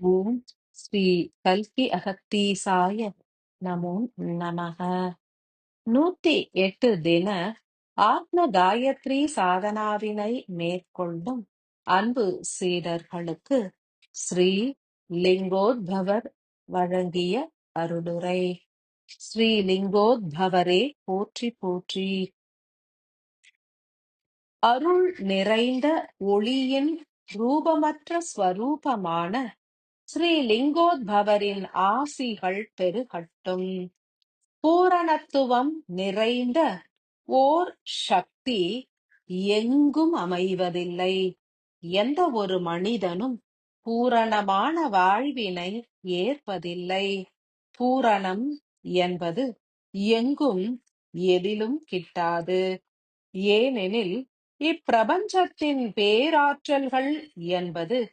ஓம் ஸ்ரீ கல்கி அகத்தீசாய நமோ நமக. நூத்தி எட்டு தின ஆத்ம காயத்ரி சாதனாவினை மேற்கொள்ளும் அன்பு சீடர்களுக்கு ஸ்ரீ லிங்கோத்பவர் வழங்கிய அருளுரை. ஸ்ரீ லிங்கோத்பவரே போற்றி போற்றி. அருள் நிறைந்த ஒளியின் ரூபமற்ற ஸ்வரூபமான ஸ்ரீ லிங்கோத்பவரின் ஆசிகள் பெருகட்டும். பூரணத்துவம் நிறைந்த ஓர் சக்தி எங்கும் அமைவதில்லை. எந்த ஒரு மனிதனும் பூரணமான வாழ்வினை ஏற்பதில்லை. பூரணம் என்பது எங்கும் எதிலும் கிட்டாது. ஏனெனில் இப்பிரபஞ்சத்தின் பேராற்றல்கள் என்பது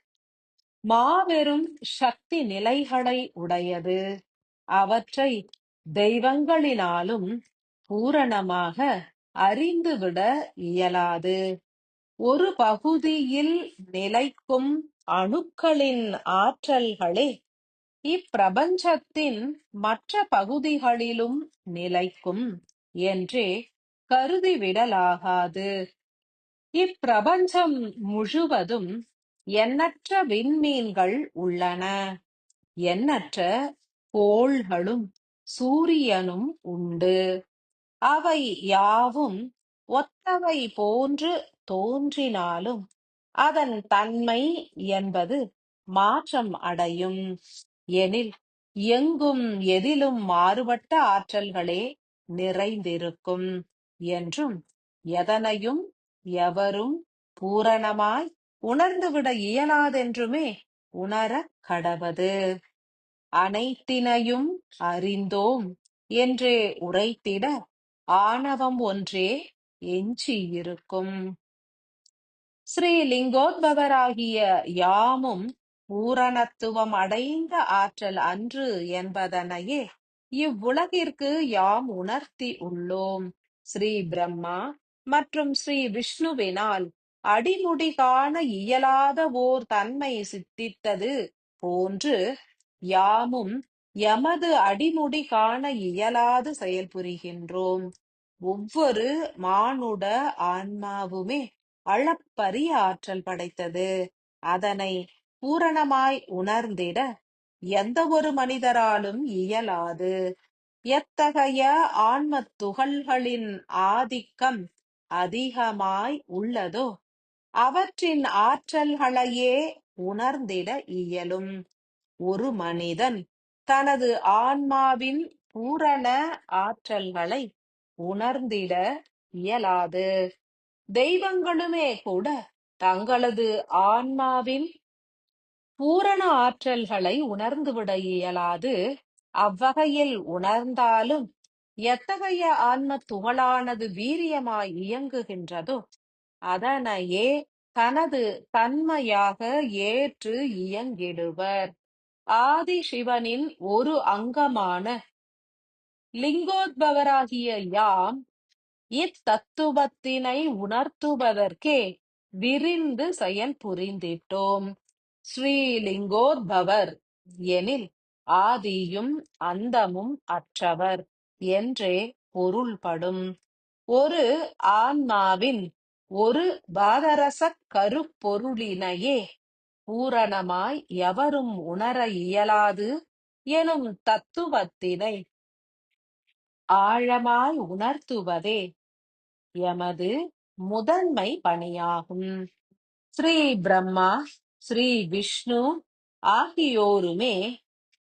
மாபெரும் சக்தி நிலைகளை உடையது. அவற்றை தெய்வங்களினாலும் பூரணமாக அறிந்துவிட இயலாது. ஒரு பகுதியில் நிலைக்கும் அணுக்களின் ஆற்றல்களே இப்பிரபஞ்சத்தின் மற்ற பகுதிகளிலும் நிலைக்கும் என்றே கருதிவிடலாகாது. இப்பிரபஞ்சம் முழுவதும் எண்ணற்ற விண்மீன்கள் உள்ளன. எண்ணற்ற கோள்களும் சூரியனும் உண்டு. அவை யாவும் ஒத்தவை போன்று தோன்றினாலும் அதன் தன்மை என்பது மாற்றம் அடையும். எனில் எங்கும் எதிலும் மாறுபட்ட ஆற்றல்களே நிறைந்திருக்கும் என்றும் எதனையும் எவரும் பூரணமாய் உணர்ந்துவிட இயலாதென்றுமே உணரக் கடவது. அனைத்தினையும் அறிந்தோம் என்றே உரைத்திட ஆணவம் ஒன்றே எஞ்சியிருக்கும். ஸ்ரீ லிங்கோத்பவராகிய யாமும் பூரணத்துவம் அடைந்த ஆற்றல் அன்று என்பதனையே இவ்வுலகிற்கு யாம் உணர்த்தி உள்ளோம். ஸ்ரீ பிரம்மா மற்றும் ஸ்ரீ விஷ்ணுவினால் அடிமுடி காண இயலாத ஓர் தன்மை சித்தித்தது போன்று யாமும் எமது அடிமுடி காண இயலாது செயல்புரிகின்றோம் ஒவ்வொரு மானுட ஆன்மாவுமே அளப்பரிய ஆற்றல் படைத்தது. அதனை பூரணமாய் உணர்ந்திட எந்த ஒரு மனிதராலும் இயலாது. எத்தகைய ஆன்ம துகள்களின் ஆதிக்கம் அதிகமாய் உள்ளதோ அவற்றின் ஆற்றல்களையே உணர்ந்திட இயலும். ஒரு மனிதன் தனது ஆன்மாவின் பூரண ஆற்றல்களை உணர்ந்திட இயலாது. தெய்வங்களுமே கூட தங்களது ஆன்மாவின் பூரண ஆற்றல்களை உணர்ந்துவிட இயலாது. அவ்வகையில் உணர்ந்தாலும் எத்தகைய ஆன்ம துகளானது வீரியமாய் இயங்குகின்றதோ அதனையே தனது தன்மையாக ஏற்று இயங்கிடுவர். ஆதி சிவனின் ஒரு அங்கமான லிங்கோத்பவராகிய யாம் இத்தத்துவத்தினை உணர்த்துவதற்கே விரிந்து செயல் புரிந்திட்டோம். ஸ்ரீலிங்கோத்பவர் எனில் ஆதியும் அந்தமும் அற்றவர் என்றே பொருள்படும். ஒரு ஆன்மாவின் ஒரு பாதரசக் கருப்பொருளினையே பூரணமாய் எவரும் உணர இயலாது எனும் தத்துவத்தினை ஆழமாய் உணர்த்துவதே எமது முதன்மை பணியாகும். ஸ்ரீ பிரம்மா ஸ்ரீ விஷ்ணு ஆகியோருமே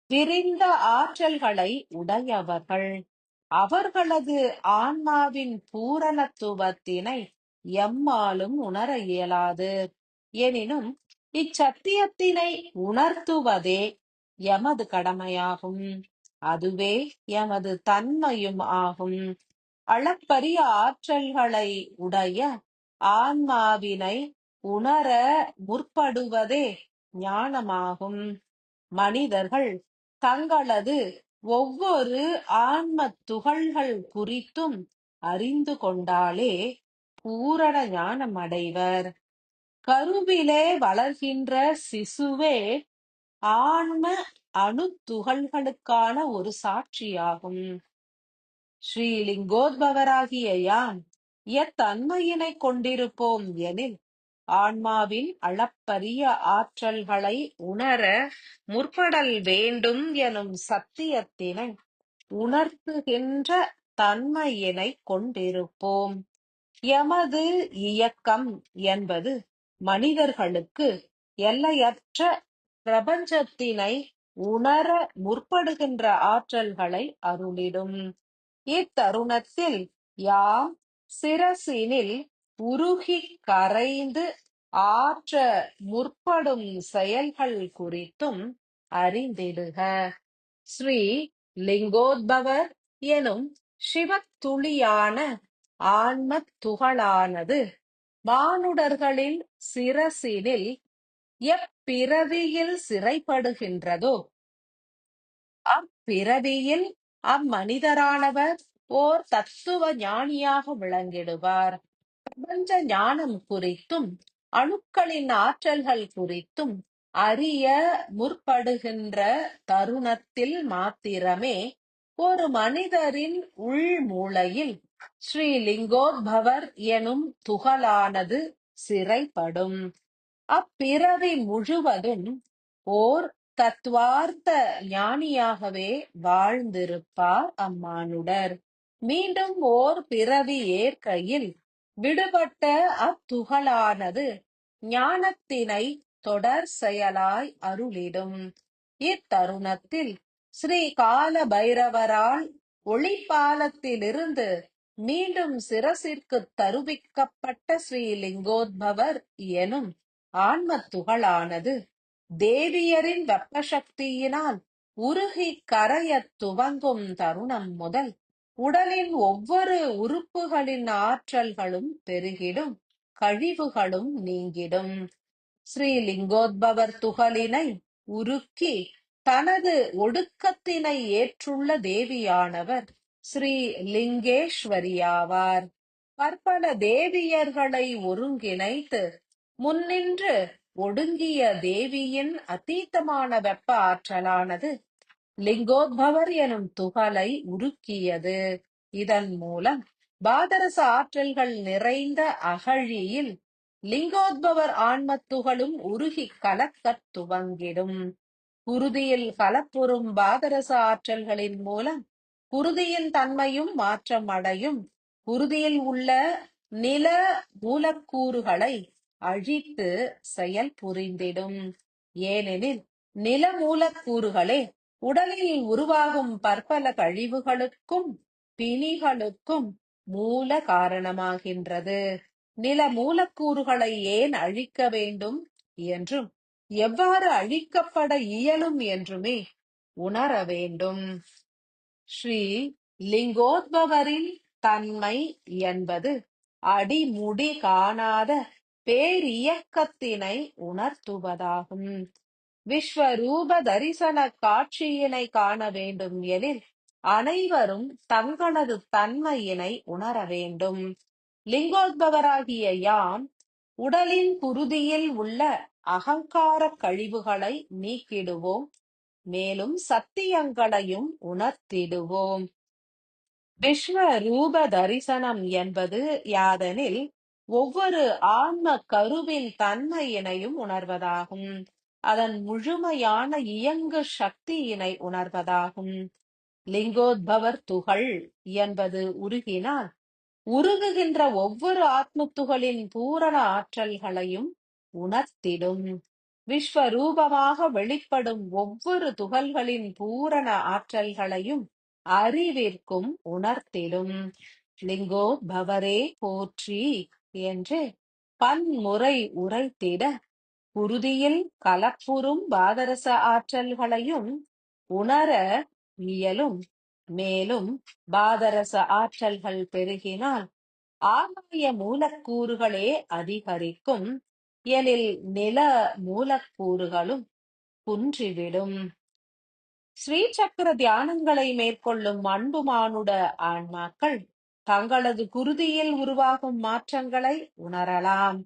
விரிந்த ஆற்றல்களை உடையவர்கள். அவர்களது ஆன்மாவின் பூரணத்துவத்தினை எம்மாலும் உணர இயலாது. எனினும் இச்சத்தியத்தினை உணர்த்துவதே எமது கடமையாகும். அதுவே எமது தன்மையும் ஆகும். அளப்பரிய ஆற்றல்களை உடைய ஆன்மாவினை உணர முற்படுவதே ஞானமாகும். மனிதர்கள் தங்களது ஒவ்வொரு ஆன்ம துகள்கள் குறித்தும் அறிந்து கொண்டாலே பூரண ஞானம் அடைவர் கருவிலே வளர்கின்ற சிசுவே ஆன்ம அணு துகள்களுக்கான ஒரு சாட்சியாகும். ஸ்ரீலிங்கோத்பவராகிய யாம் எத்தன்மையினை கொண்டிருப்போம் எனில் ஆன்மாவின் அளப்பரிய ஆற்றல்களை உணர முற்படல் வேண்டும் எனும் சத்தியத்தினை உணர்த்துகின்ற தன்மையினை கொண்டிருப்போம். எமது இயக்கம் என்பது மனிதர்களுக்கு எல்லையற்ற பிரபஞ்சத்தினை உணர முற்படுகின்ற ஆற்றல்களை அருளிடும். இத்தருணத்தில் யாம் சிரசினில் உருகி கரைந்து ஆற்ற முற்படும் செயல்கள் குறித்தும் அறிந்திடுக. ஸ்ரீ லிங்கோத்பவர் எனும் சிவத்துளியான ஆன்மத் துகளானது மானுடர்களில் சிரசினில் எப்பிறவியில் சிறைப்படுகின்றதோ? அப்பிறவியில் அம்மனிதரானவர் ஓர் தத்துவ ஞானியாக விளங்கிடுவார். பிரபஞ்ச ஞானம் குறித்தும் அணுக்களின் ஆற்றல்கள் குறித்தும் அறிய முற்படுகின்ற தருணத்தில் மாத்திரமே ஒரு மனிதரின் உள் மூளையில் ஸ்ரீலிங்கோத்பவர் எனும் துகளானது சிறைப்படும். அப்பிறவி முழுவதும் ஓர் தத்துவார்த்த ஞானியாகவே வாழ்ந்திருப்பார் அம்மானுடர். மீண்டும் ஓர் பிறவி ஏற்கையில் விடுபட்ட அத்துகளானது ஞானத்தினை தொடர் செயலாய் அருளிடும். இத்தருணத்தில் ஸ்ரீ கால பைரவரால் ஒளிப்பாலத்திலிருந்து மீண்டும் சிரசிற்கு தருவிக்கப்பட்ட ஸ்ரீ லிங்கோத்பவர் எனும் ஆன்ம துகளானது தேவியரின் வெப்ப சக்தியினால் உருகி கரையத் துவங்கும் தருணம் முதல் உடலின் ஒவ்வொரு உறுப்புகளின் ஆற்றல்களும் பெருகிடும் கழிவுகளும் நீங்கிடும். ஸ்ரீ லிங்கோத்பவர் துகளினை உருக்கி தனது ஒடுக்கத்தினை ஏற்றுள்ள தேவியானவர் ஸ்ரீ லிங்கேஸ்வரியாவார். பற்பல தேவியர்களை ஒருங்கிணைத்து முன்னின்று ஒடுங்கிய தேவியின் அத்தீத்தமான வெப்ப ஆற்றலானது லிங்கோத்பவர் எனும் துகளை உருக்கியது. இதன் மூலம் பாதரச ஆற்றல்கள் நிறைந்த அகழியில் லிங்கோத்பவர் ஆன்மத்துகளும் உருகி கலக்கத் துவங்கிடும். குருதியில் கலப்புறும் பாதரச ஆற்றல்களின் மூலம் குருதியின் தன்மையும் மாற்றம் அடையும். குருதியில் உள்ள நில மூலக்கூறுகளை அழித்து செயல் புரிந்திடும். ஏனெனில் நில மூலக்கூறுகளே உடலில் உருவாகும் பற்பல கழிவுகளுக்கும் பிணிகளுக்கும் மூல காரணமாகின்றது. நில மூலக்கூறுகளை ஏன் அழிக்க வேண்டும்? என்றும் எவ்வாறு அழிக்கப்பட இயலும் என்றுமே உணர வேண்டும். ஸ்ரீ லிங்கோத்பவரின் தன்மை என்பது அடிமுடி காணாத பேரியக்கத்தினை உணர்த்துவதாகும். விஸ்வரூப தரிசன காட்சியினை காண வேண்டும் எனில் அனைவரும் தங்களது தன்மையினை உணர வேண்டும். லிங்கோத்பவராகிய யாம் உடலின் குருதியில் உள்ள அகங்கார கழிவுகளை நீக்கிடுவோம். மேலும் சத்தியங்களையும் உணர்த்திடுவோம். விஸ்வரூப தரிசனம் என்பது யாதெனில் ஒவ்வொரு ஆன்ம கருவின் தன்மையினையும் உணர்வதாகும். அதன் முழுமையான இயங்கு சக்தியினை உணர்வதாகும். லிங்கோத்பவர் துகள் என்பது உருகினால் உருகுகின்ற ஒவ்வொரு ஆத்ம துகளின் பூரண ஆற்றல்களையும் உணர்த்திடும். விஸ்வரூபமாக வெளிப்படும் ஒவ்வொரு துகள்களின் பூரண ஆற்றல்களையும் அறிவிற்கும் உணர்த்திடும். லிங்கோ பவரே போற்றி என்று பன்முறை உரைத்திட குருதியில் கலப்புறும் பாதரச ஆற்றல்களையும் உணர இயலும். மேலும் பாதரச ஆற்றல்கள் பெருகினால் ஆகாய மூலக்கூறுகளே அதிகரிக்கும். எனில் நில மூலக்கூறுகளும் குன்றிவிடும். ஸ்ரீ சக்கர தியானங்களை மேற்கொள்ளும் அன்புமானுட ஆன்மாக்கள் தங்களது குருதியில் உருவாகும் மாற்றங்களை உணரலாம்.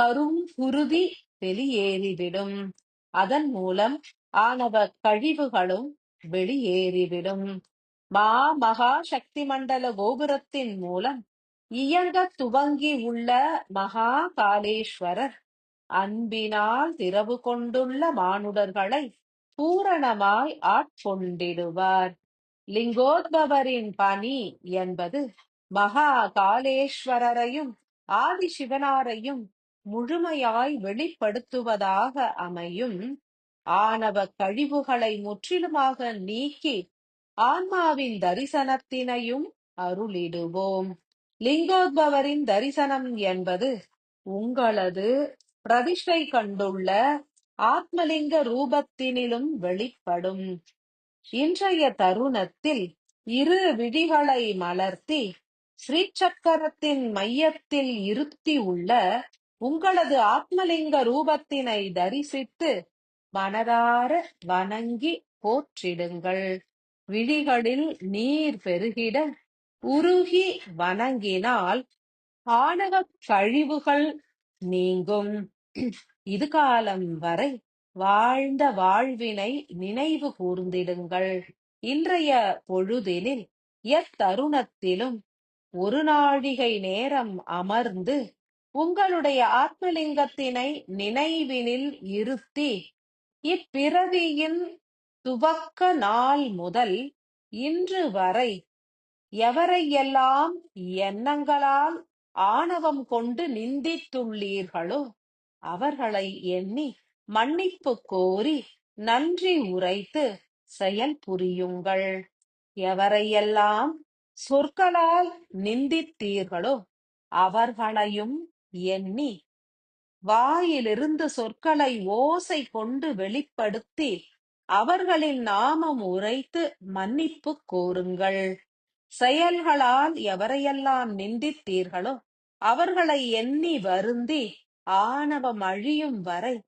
கரும் குருதி வெளியேறிவிடும். அதன் மூலம் ஆணவ கழிவுகளும் வெளியேறிவிடும். மா மகா சக்தி மண்டல கோபுரத்தின் மூலம் இயங்க துவங்கி உள்ள மகா காலேஸ்வரர் அன்பினால் திறவு கொண்டுள்ள மானுடர்களை பூரணமாய் ஆட்கொண்டிடுவார். லிங்கோத்பவரின் பணி என்பது மகா காலேஸ்வரரையும் ஆதி சிவனாரையும் முழுமையாய் வெளிப்படுத்துவதாக அமையும். ஆணவ கழிவுகளை முற்றிலுமாக நீக்கி ஆன்மாவின் தரிசனத்தினையும் அருளிடுவோம். லிங்கோத்பவரின் தரிசனம் என்பது உங்களது பிரதிஷ்டை கண்டுள்ள ஆத்மலிங்க ரூபத்தினிலும் வெளிப்படும். இன்றைய தருணத்தில் இரு விழிகளை மலர்த்தி ஸ்ரீசக்கரத்தின் மையத்தில் இருத்தி உள்ள உங்களது ஆத்மலிங்க ரூபத்தினை தரிசித்து மனதார வணங்கி போற்றிடுங்கள். விழிகளில் நீர் பெருகிட உருகி வணங்கினால் ஆணவக் கழிவுகள் நீங்கும். இது காலம் வரை வாழ்ந்த வாழ்வினை நினைவு கூர்ந்திடுங்கள். இன்றைய பொழுதினில் எத்தருணத்திலும் ஒரு நாழிகை நேரம் அமர்ந்து உங்களுடைய ஆத்மலிங்கத்தினை நினைவினில் இருத்தி இப்பிறவியின் துவக்க நாள் முதல் இன்று வரை எவரையெல்லாம் எண்ணங்களால் ஆணவம் கொண்டு நிந்தித்துள்ளீர்களோ அவர்களை எண்ணி மன்னிப்பு கோரி நன்றி உரைத்து செயல் புரியுங்கள். எவரையெல்லாம் சொற்களால் நிந்தித்தீர்களோ அவர்களையும் எண்ணி வாயிலிருந்து சொற்களை ஓசை கொண்டு வெளிப்படுத்தி அவர்களின் நாமம் உரைத்து மன்னிப்பு கோருங்கள். செயல்களால் எவரையெல்லாம் நிந்தித்தீர்களோ அவர்களை எண்ணி வருந்தி ஆணவம் அழியும் வரை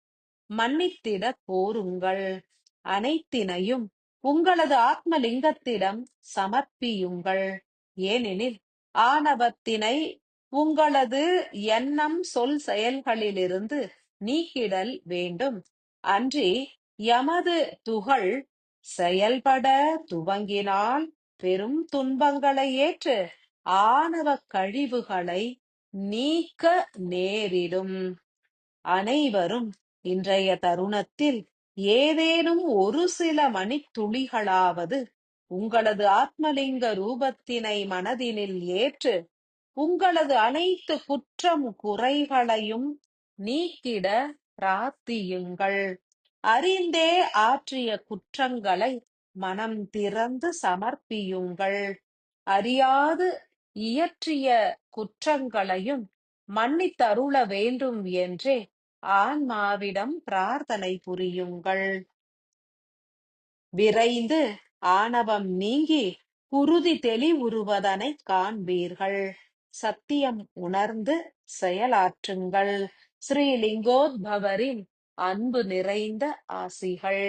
மன்னித்திட கோருங்கள். அனைத்தினையும் உங்களது ஆத்மலிங்கத்திடம் சமர்ப்பியுங்கள். ஏனெனில் ஆணவத்தினை உங்களது எண்ணம் சொல் செயல்களிலிருந்து நீக்கிடல் வேண்டும். அன்றி எமது துகள் செயல்பட துவங்கினால் பெரும் துன்பங்களை ஏற்று ஆணவ கழிவுகளை நீக்க நேரிடும். அனைவரும் இன்றைய தருணத்தில் ஏதேனும் ஒரு சில மணித்துளிகளாவது உங்களது ஆத்மலிங்க ரூபத்தினை மனதினில் ஏற்று உங்களது அனைத்து குற்றம் குறைகளையும் நீக்கிட பிரார்த்தியுங்கள். அறிந்தே ஆற்றிய குற்றங்களை மனம் திறந்து சமர்ப்பியுங்கள். அறியாது இயற்றிய குற்றங்களையும் மன்னித்தருள வேண்டும் என்றே ஆன்மாவிடம் பிரார்த்தனை புரியுங்கள். விரைந்து ஆணவம் நீங்கி குருதி தெளிவுறுவதனை காண்பீர்கள். சத்தியம் உணர்ந்து செயலாற்றுங்கள். ஸ்ரீலிங்கோத்பவரின் அன்பு நிறைந்த ஆசிகள்.